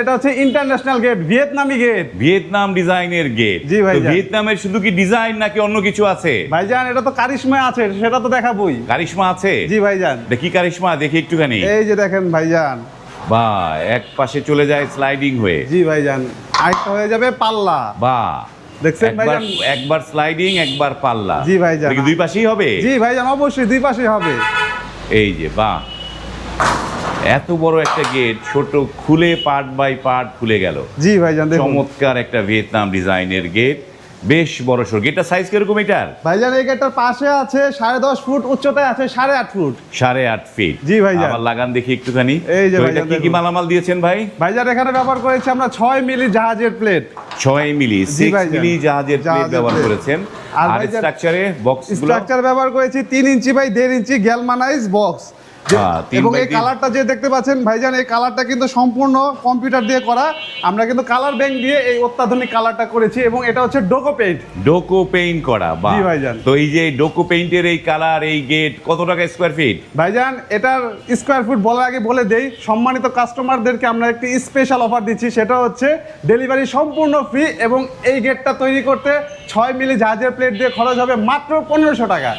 এটা হচ্ছে international gate ভিয়েতনামি গেট ভিয়েতনাম ডিজাইনের গেট জি ভাইজান। ভিয়েতনামের শুধু কি ডিজাইন নাকি অন্য কিছু আছে? ভাইজান এটা তো কারিশমা আছে সেটা তো দেখাবই। কারিশমা আছে? জি ভাইজান। দেখি কারিশমা? দেখি একটুখানি। এই যে দেখেন ভাইজান। বা এক পাশে চলে যায় স্লাইডিং হয়ে। জি ভাইজান। আরেকটা হয়ে যাবে পাল্লা। বা দেখছেন ভাইজান? একবার স্লাইডিং একবার পাল্লা। জি ভাইজান। এটা দুই পাশেই হবে? জি ভাইজান অবশ্যই দুই পাশে হবে। এই যে বাহ। এত বড় একটা গেট ছোট খুলে পার্ট বাই পার্ট খুলে গেল। জি ভাইজান চমৎকার একটা ভিয়েতনাম ডিজাইনের গেট বেশ বড় সড় গেটটা সাইজ কীরকম এটার? ভাইজান এই গেটটার পাশে আছে সাড়ে দশ ফুট উচ্চতায় আছে সাড়ে আট ফুট। সাড়ে আট ফিট জি ভাইজান। আবার লাগান দেখি একটুখানি। এই যে ভাইজান কি কি মালামাল দিয়েছেন ভাই? ভাইজান এখানে ব্যবহার করেছি আমরা ছয় মিলি জাহাজের প্লেট ছয় মিলি সিক্স মিলি জাহাজের প্লেট ব্যবহার করেছেন। আর স্ট্রাকচারে বক্স স্ট্রাকচার ব্যবহার করেছি তিন ইঞ্চি বাই দেড় ইঞ্চি গ্যালমানাইজ বক্স এবং by এই। কালারটা যে দেখতে পাচ্ছেন ভাইজান এই কালারটা কিন্তু সম্পূর্ণ কম্পিউটার দিয়ে করা। আমরা কিন্তু কালার ব্যাংক দিয়ে এই অত্যাধুনিক কালারটা করেছি এবং এটা হচ্ছে ডোকো পেইন্ট। ডোকো পেইন্ট করা বা জি ভাইজান। তো এই যে ডোকো পেইন্টের এই কালার এই গেট কত টাকা স্কোয়ার ফিট ভাইজান এটার স্কোয়ার ফুট বলার আগে বলে দেই সম্মানিত কাস্টমারদেরকে আমরা একটি স্পেশাল অফার দিচ্ছি সেটা হচ্ছে ডেলিভারি সম্পূর্ণ ফ্রি এবং এই গেটটা তৈরি করতে ছয় মিলি জাহাজের প্লেট দিয়ে খরচ হবে মাত্র পনেরোশো টাকা।